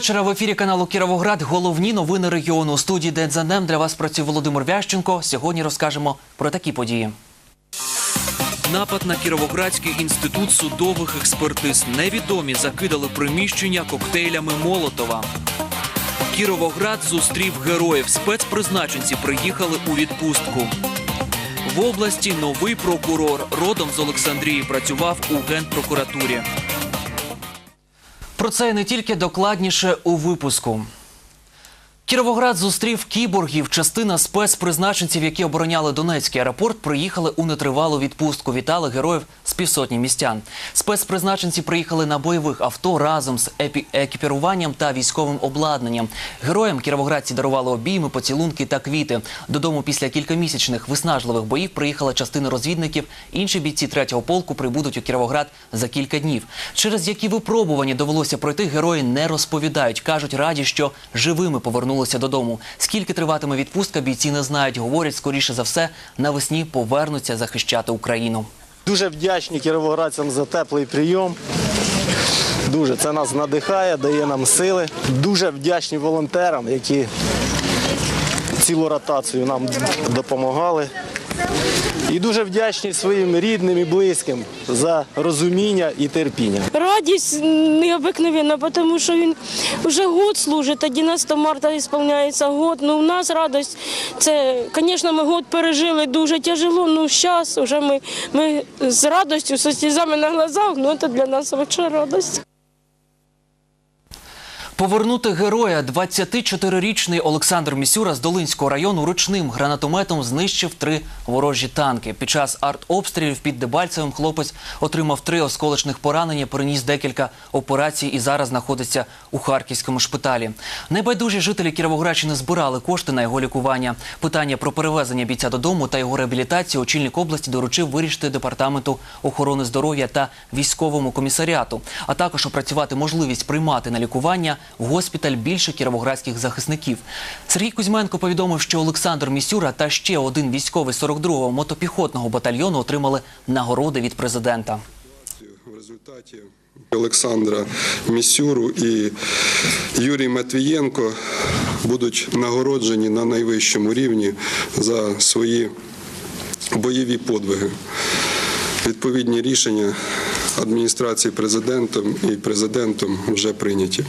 Вечора. В ефірі каналу Кіровоград. Головні новини регіону. У студії День за днем для вас працює Володимир Вященко. Сьогодні розкажемо про такі події. Напад на Кіровоградський інститут судових експертиз. Невідомі закидали приміщення коктейлями Молотова. Кіровоград зустрів героїв. Спецпризначенці приїхали у відпустку. В області новий прокурор родом з Олександрії працював у генпрокуратурі. Про це не тільки докладніше у випуску. Кіровоград зустрів кіборгів. Частина спецпризначенців, які обороняли Донецький аеропорт, приїхали у нетривалу відпустку. Вітали героїв з півсотні містян. Спецпризначенці приїхали на бойових авто разом з епі- екіпіруванням та військовим обладнанням. Героям кіровоградці дарували обійми, поцілунки та квіти. Додому після кількомісячних виснажливих боїв приїхала частина розвідників. Інші бійці третього полку прибудуть у Кіровоград за кілька днів. Через які випробування довелося пройти, герої не розповідають. кажуть, раді, що живими повернулися додому. Скільки триватиме відпустка, бійці не знають. Говорять, скоріше за все, навесні повернуться захищати Україну. Дуже вдячні кіровоградцям за теплий прийом. Дуже це нас надихає, дає нам сили. Дуже вдячні волонтерам, які цілу ротацію нам допомагали. І дуже вдячні своїм рідним і близьким за розуміння і терпіння. Радість необыкновенна, тому що він вже год служить, 11 марта виконується год. Ну, у нас радість, це, звісно, ми год пережили дуже тяжело, ну зараз вже ми, ми з радістю, з слізами на глазах, ну це для нас велика радість. Повернути героя 24-річний Олександр Місюра з Долинського району ручним гранатометом знищив три ворожі танки. Під час артобстрілів під Дебальцевим хлопець отримав три осколочних поранення, переніс декілька операцій і зараз знаходиться у харківському шпиталі. Найбайдужі жителі Кіровоградщини збирали кошти на його лікування. Питання про перевезення бійця додому та його реабілітацію очільник області доручив вирішити департаменту охорони здоров'я та військовому комісаріату, а також опрацювати можливість приймати на лікування в госпіталь більше кіровоградських захисників. Сергій Кузьменко повідомив, що Олександр Місюра та ще один військовий 42-го мотопіхотного батальйону отримали нагороди від президента. в результаті Олександра Місюру і Юрій Матвієнко будуть нагороджені на найвищому рівні за свої бойові подвиги. Відповідні рішення адміністрації президентом і президентом вже прийняті.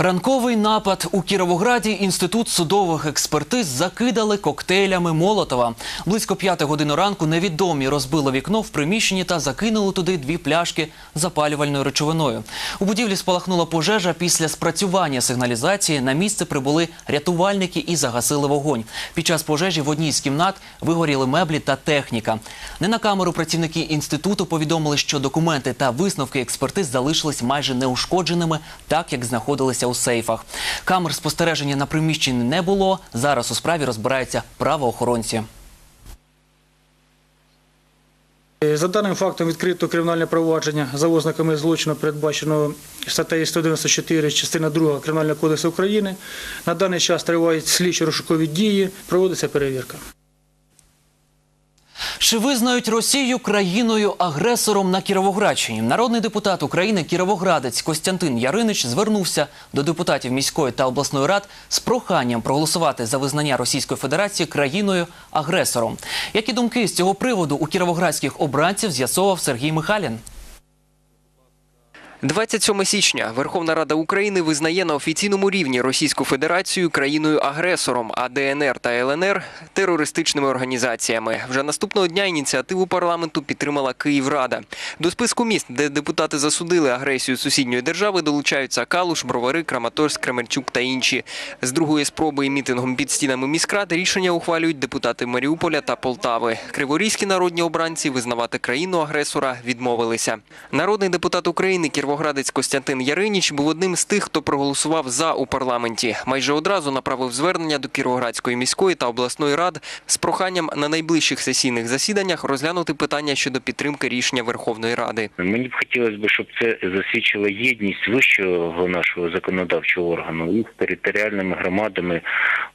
Ранковий напад у Кіровограді інститут судових експертиз закидали коктейлями Молотова. Близько п'яти години ранку невідомі розбили вікно в приміщенні та закинули туди дві пляшки запалювальною речовиною. У будівлі спалахнула пожежа. Після спрацювання сигналізації на місце прибули рятувальники і загасили вогонь. Під час пожежі в одній з кімнат вигоріли меблі та техніка. Не на камеру працівники інституту повідомили, що документи та висновки експертиз залишились майже неушкодженими, так як знаходилися у сейфах. Камер спостереження на приміщенні не було. Зараз у справі розбираються правоохоронці. Е, За даним фактом відкрито кримінальне провадження за ознаками злочину, передбаченого статтею 194, частина 2 Кримінального кодексу України. На даний час тривають слідчі розшукові дії, проводиться перевірка. Чи визнають Росію країною-агресором на Кіровоградщині? Народний депутат України Кіровоградець Костянтин Яринич звернувся до депутатів міської та обласної рад з проханням проголосувати за визнання Російської Федерації країною-агресором. Які думки з цього приводу у кіровоградських обранців з'ясовував Сергій Михайлін? 27 січня Верховна Рада України визнає на офіційному рівні Російську Федерацію країною-агресором, а ДНР та ЛНР – терористичними організаціями. Вже наступного дня ініціативу парламенту підтримала Київрада. До списку міст, де депутати засудили агресію сусідньої держави, долучаються Калуш, Бровари, Краматорськ, Кременчук та інші. З другої спроби і мітингом під стінами міськрад рішення ухвалюють депутати Маріуполя та Полтави. Криворізькі народні обранці визнавати країну-агресора відмовилися. Народний депутат України Кіровоградець Костянтин Яриніч був одним з тих, хто проголосував за у парламенті. Майже одразу направив звернення до Кіровоградської міської та обласної рад з проханням на найближчих сесійних засіданнях розглянути питання щодо підтримки рішення Верховної Ради. Мені б хотілося б, щоб це засвідчило єдність вищого нашого законодавчого органу і територіальними громадами,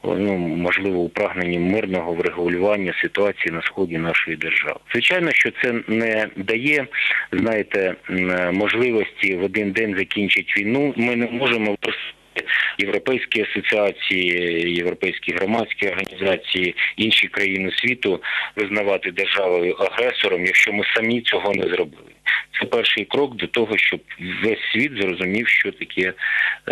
ну можливо, у прагненні мирного врегулювання ситуації на сході нашої держави. Звичайно, що це не дає, знаєте, м, можливості в один день закінчити війну. Ми не можемо просити Європейські асоціації, європейські громадські організації, інші країни світу визнавати державою агресором, якщо ми самі цього не зробили. Це перший крок до того, щоб весь світ зрозумів, що таке е,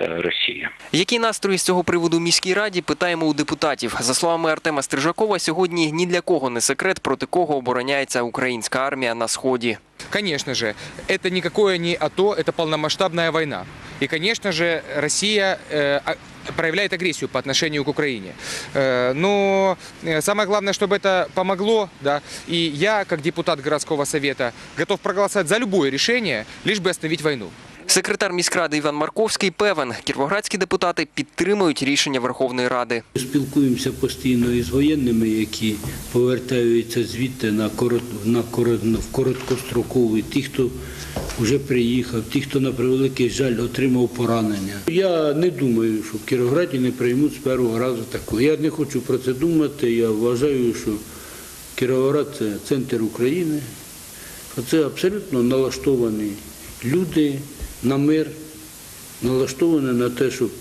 Росія. Які настрої з цього приводу в міській раді питаємо у депутатів. За словами Артема Стрижакова, сьогодні ні для кого не секрет, проти кого обороняється українська армія на сході. Конечно же, это никакое не АТО, это полномасштабная война. И, конечно же, Россия э, а- проявляет агрессию по отношению к Украине. Э, но э, самое главное, чтобы это помогло, да, и я, как депутат городского совета, готов проголосовать за любое решение, лишь бы остановить войну. Секретар міськради Іван Марковський певен, кіровоградські депутати підтримують рішення Верховної Ради. Спілкуємося постійно із воєнними, які повертаються звідти на корот, на корот, в короткостроковий, ті, хто вже приїхав, ті, хто на превеликий жаль отримав поранення. Я не думаю, що в Кіровграді не приймуть з першого разу такого. Я не хочу про це думати. Я вважаю, що Кіровоград це центр України, це абсолютно налаштовані люди на мир, налаштований на те, щоб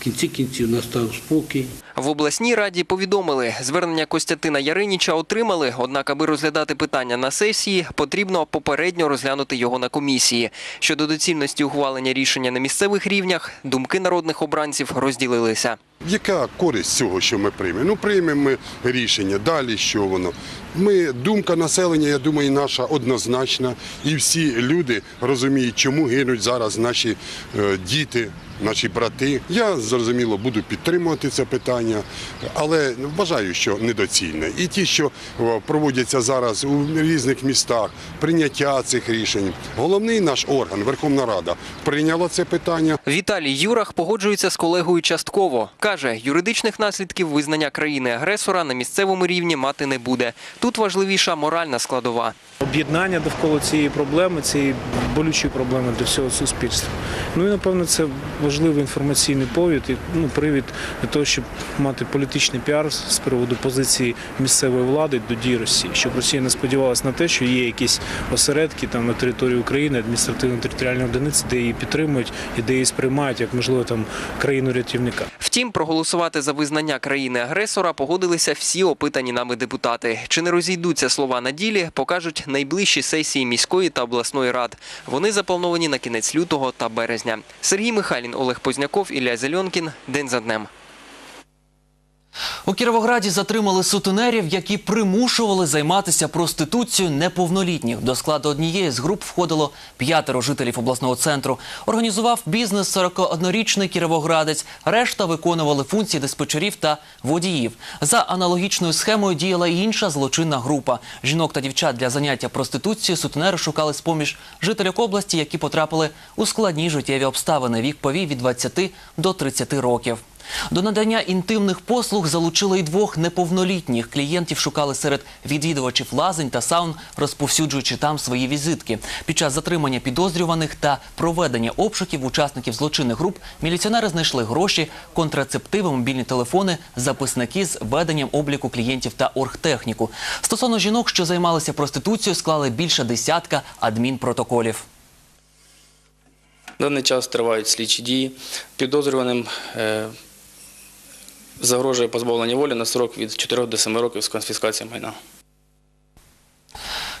в кінці кінців настав спокій. В обласній раді повідомили, звернення Костянтина Яриніча отримали, однак, аби розглядати питання на сесії, потрібно попередньо розглянути його на комісії. Щодо доцільності ухвалення рішення на місцевих рівнях, думки народних обранців розділилися. Яка користь цього, що ми приймемо? Ну, приймемо ми рішення, далі що воно. Ми, думка населення, я думаю, наша однозначна. І всі люди розуміють, чому гинуть зараз наші е, діти, наші брати. Я, зрозуміло, буду підтримувати це питання, але вважаю, що недоцільне. І ті, що проводяться зараз у різних містах, прийняття цих рішень. Головний наш орган, Верховна Рада, прийняла це питання. Віталій Юрах погоджується з колегою частково. Каже, юридичних наслідків визнання країни-агресора на місцевому рівні мати не буде. Тут важливіша моральна складова. об'єднання довкола цієї проблеми, цієї болючої проблеми для всього суспільства. Ну і напевно це важливий інформаційний повід і ну, привід для того, щоб мати політичний піар з приводу позиції місцевої влади до дій Росії, щоб Росія не сподівалася на те, що є якісь осередки там на території України, адміністративно-територіальні одиниці, де її підтримують і де її сприймають як можливо там країну рятівника. Втім, проголосувати за визнання країни-агресора погодилися всі опитані нами депутати. Чи не розійдуться слова на ділі, покажуть найближчі сесії міської та обласної рад. Вони заплановані на кінець лютого та березня. Сергій Михайлін, Олег Позняков, Ілля Зельонкін. День за днем. У Кіровограді затримали сутенерів, які примушували займатися проституцією неповнолітніх. До складу однієї з груп входило п'ятеро жителів обласного центру. Організував бізнес 41-річний кіровоградець. Решта виконували функції диспетчерів та водіїв. За аналогічною схемою діяла і інша злочинна група. Жінок та дівчат для заняття проституцією сутенери шукали з-поміж жителів області, які потрапили у складні життєві обставини. Вік повій від 20 до 30 років. До надання інтимних послуг залучили й двох неповнолітніх. Клієнтів шукали серед відвідувачів лазень та саун, розповсюджуючи там свої візитки. Під час затримання підозрюваних та проведення обшуків учасників злочинних груп міліціонери знайшли гроші, контрацептиви, мобільні телефони, записники з веденням обліку клієнтів та оргтехніку. Стосовно жінок, що займалися проституцією, склали більше десятка адмінпротоколів. В даний час тривають слідчі дії. Підозрюваним е, загрожує позбавлення волі на срок від 4 до 7 років з конфіскації майна.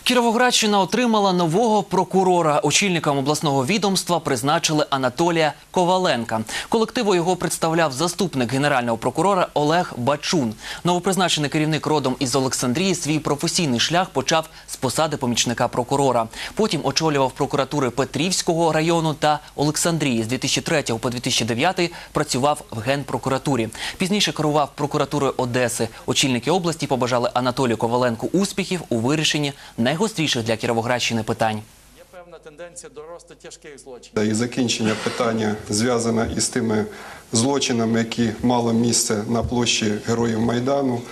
Кіровоградщина отримала нового прокурора. Очільником обласного відомства призначили Анатолія Коваленка. Колективу його представляв заступник генерального прокурора Олег Бачун. Новопризначений керівник родом із Олександрії свій професійний шлях почав з посади помічника прокурора. Потім очолював прокуратури Петрівського району та Олександрії. З 2003 по 2009 працював в генпрокуратурі. Пізніше керував прокуратурою Одеси. Очільники області побажали Анатолію Коваленку успіхів у вирішенні найгостріших для Кіровоградщини питань. Є певна тенденція до росту тяжких злочинів. І закінчення питання зв'язане із тими злочинами, які мали місце на площі Героїв Майдану.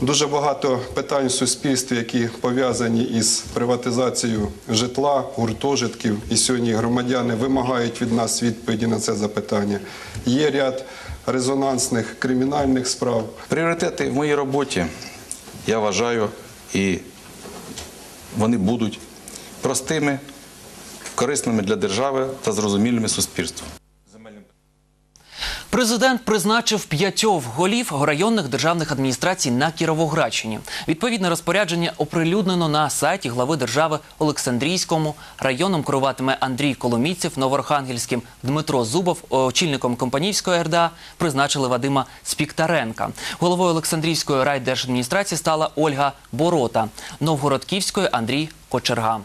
Дуже багато питань в суспільстві, які пов'язані із приватизацією житла, гуртожитків. І сьогодні громадяни вимагають від нас відповіді на це запитання. Є ряд резонансних кримінальних справ. Пріоритети в моїй роботі, я вважаю, і вони будуть простими, корисними для держави та зрозумілими суспільству. Президент призначив п'ятьох голів районних державних адміністрацій на Кіровоградщині. Відповідне розпорядження оприлюднено на сайті глави держави Олександрійському. Районом керуватиме Андрій Коломійцев, Новорхангельським Дмитро Зубов, очільником Компанійської РДА призначили Вадима Спіктаренка. Головою Олександрійської райдержадміністрації стала Ольга Борота, Новгородківської Андрій Кочерга.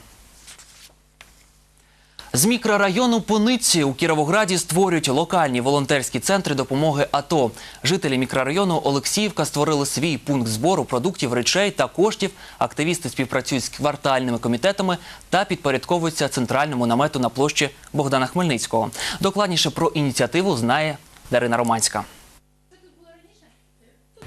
З мікрорайону Пониці у Кіровограді створюють локальні волонтерські центри допомоги АТО. Жителі мікрорайону Олексіївка створили свій пункт збору продуктів, речей та коштів. Активісти співпрацюють з квартальними комітетами та підпорядковуються центральному намету на площі Богдана Хмельницького. Докладніше про ініціативу знає Дарина Романська.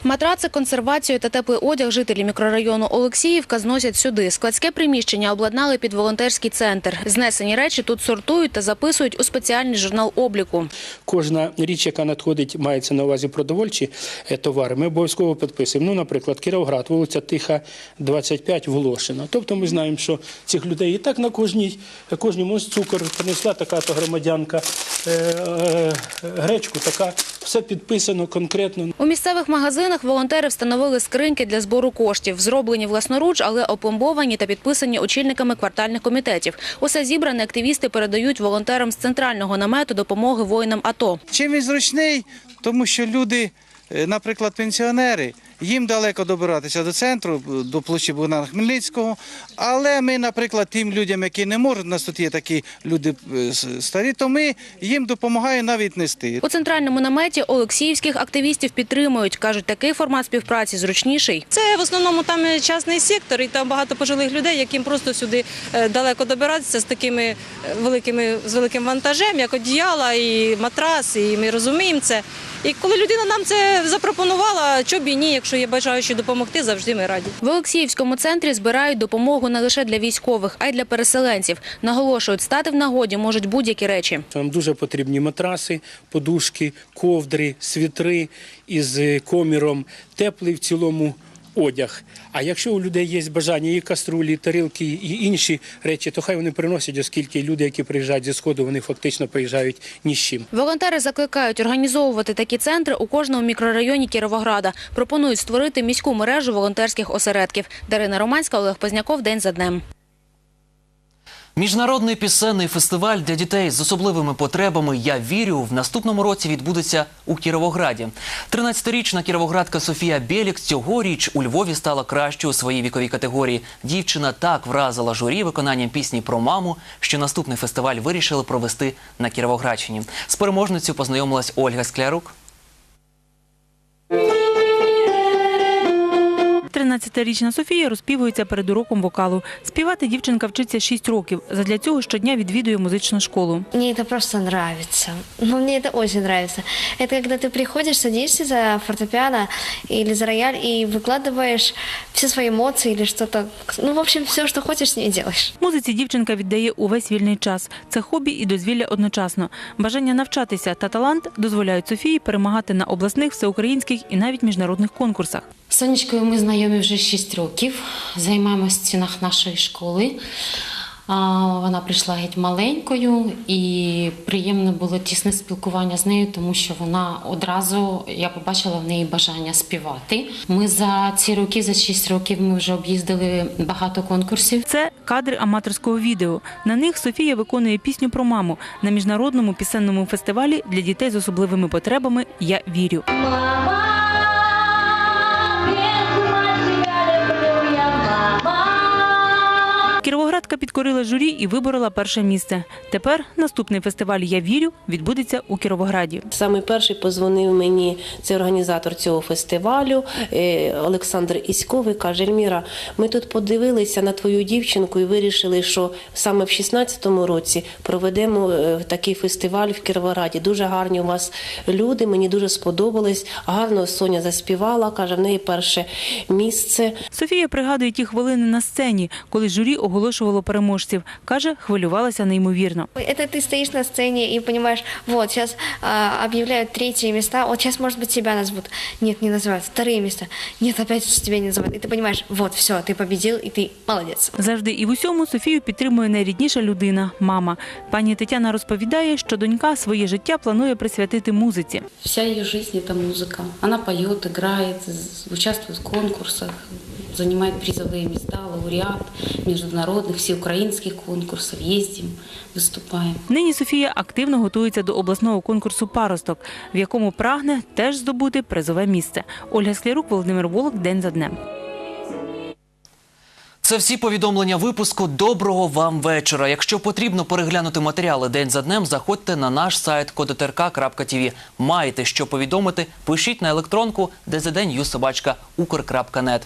Матраци, консервацію та теплий одяг жителі мікрорайону Олексіївка зносять сюди. Складське приміщення обладнали під волонтерський центр. Знесені речі тут сортують та записують у спеціальний журнал обліку. Кожна річ, яка надходить, мається на увазі продовольчі е, товари, ми обов'язково підписуємо. Ну, наприклад, Кіровград, вулиця Тиха, 25, Волошина. Тобто ми знаємо, що цих людей і так на кожній, кожному цукор принесла така-то громадянка, е, е, гречку, така, все підписано конкретно. У місцевих магазинах волонтери встановили скриньки для збору коштів, зроблені власноруч, але опломбовані та підписані очільниками квартальних комітетів. Усе зібране активісти передають волонтерам з центрального намету допомоги воїнам АТО. Чим він зручний? Тому що люди, е, наприклад, пенсіонери, їм далеко добиратися до центру, до площі Богдана Хмельницького. Але ми, наприклад, тим людям, які не можуть, у нас тут є такі люди е, старі, то ми їм допомагаємо навіть нести. У центральному наметі олексіївських активістів підтримують. Кажуть, такий формат співпраці зручніший. Це в основному там е, частний сектор, і там багато пожилих людей, яким просто сюди е, далеко добиратися з такими великими з великим вантажем, як одіяла і матрас, і ми розуміємо це. І коли людина нам це запропонувала, чоб і ні, якщо є бажаючі допомогти, завжди ми раді. В Олексіївському центрі збирають допомогу не лише для військових, а й для переселенців. Наголошують, стати в нагоді можуть будь-які речі. Нам дуже потрібні матраси, подушки, ковдри, світри із коміром, теплий в цілому одяг. А якщо у людей є бажання і каструлі, і тарілки, і інші речі, то хай вони приносять, оскільки люди, які приїжджають зі сходу, вони фактично приїжджають ні з чим. Волонтери закликають організовувати такі центри у кожному мікрорайоні Кіровограда. Пропонують створити міську мережу волонтерських осередків. Дарина Романська, Олег Позняков. День за днем. Міжнародний пісенний фестиваль для дітей з особливими потребами Я вірю в наступному році відбудеться у Кіровограді. 13-річна кіровоградка Софія Бєлік цьогоріч у Львові стала кращою у своїй віковій категорії. Дівчина так вразила журі виконанням пісні про маму, що наступний фестиваль вирішили провести на Кіровоградщині. З переможницею познайомилась Ольга Склярук. 13-річна Софія розпівується перед уроком вокалу. Співати дівчинка вчиться 6 років. Задля цього щодня відвідує музичну школу. Мне это просто нравится. Ну, мне это очень нравится. Это когда ты приходишь, садишься за фортепиано или за рояль и выкладываешь все свои эмоции или что-то. Ну, в общем, все, что хочешь, с ней делаешь. Музиці дівчинка віддає увесь вільний час. Це хобі і дозвілля одночасно. Бажання навчатися та талант дозволяють Софії перемагати на обласних, всеукраїнських і навіть міжнародних конкурсах. З Сонечкою ми знайомі вже 6 років, займаємося в стінах нашої школи. Вона прийшла геть маленькою і приємно було тісне спілкування з нею, тому що вона одразу я побачила в неї бажання співати. Ми за ці роки, за 6 років, ми вже об'їздили багато конкурсів. Це кадри аматорського відео. На них Софія виконує пісню про маму на міжнародному пісенному фестивалі для дітей з особливими потребами Я вірю. Кіровоградка підкорила журі і виборола перше місце. Тепер наступний фестиваль Я вірю відбудеться у Кіровограді. Саме перший позвонив мені це організатор цього фестивалю е, Олександр Іськовий. Каже: Ельміра, ми тут подивилися на твою дівчинку і вирішили, що саме в 16-му році проведемо е, такий фестиваль в Кіровограді. Дуже гарні у вас люди. Мені дуже сподобалось. Гарно Соня заспівала. каже, в неї перше місце. Софія пригадує ті хвилини на сцені, коли журі оголошувало переможців. Каже, хвилювалася неймовірно. Это ты стоишь на сцене и понимаешь, вот сейчас а, объявляют третьи места, вот сейчас, может быть, тебя назовут. Нет, не называют. Вторые места. Нет, опять тебя не называют. И ты понимаешь, вот, все, ты победил, и ты молодец. Завжди і в усьому Софію підтримує найрідніша людина мама. Пані Тетяна розповідає, що донька своє життя планує присвятити музиці. Вся ее жизнь – это музыка. Она поет, играет, з- участвует в конкурсах, занимает призовые места, лауреат международных, всеукраинских конкурсов. Ездим, выступаем. Нині Софія активно готується до обласного конкурсу Паросток, в якому прагне теж здобути призове місце. Ольга Склярук, Володимир Волок, день за днем. Це всі повідомлення випуску. Доброго вам вечора. Якщо потрібно переглянути матеріали день за днем, заходьте на наш сайт kodotrk.tv. Маєте що повідомити? Пишіть на електронку dzn.ukr.net.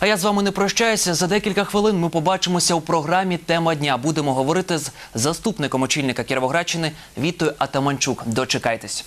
А я з вами не прощаюся. За декілька хвилин ми побачимося у програмі Тема дня. Будемо говорити з заступником очільника Кіровоградщини Вітою Атаманчук. Дочекайтесь.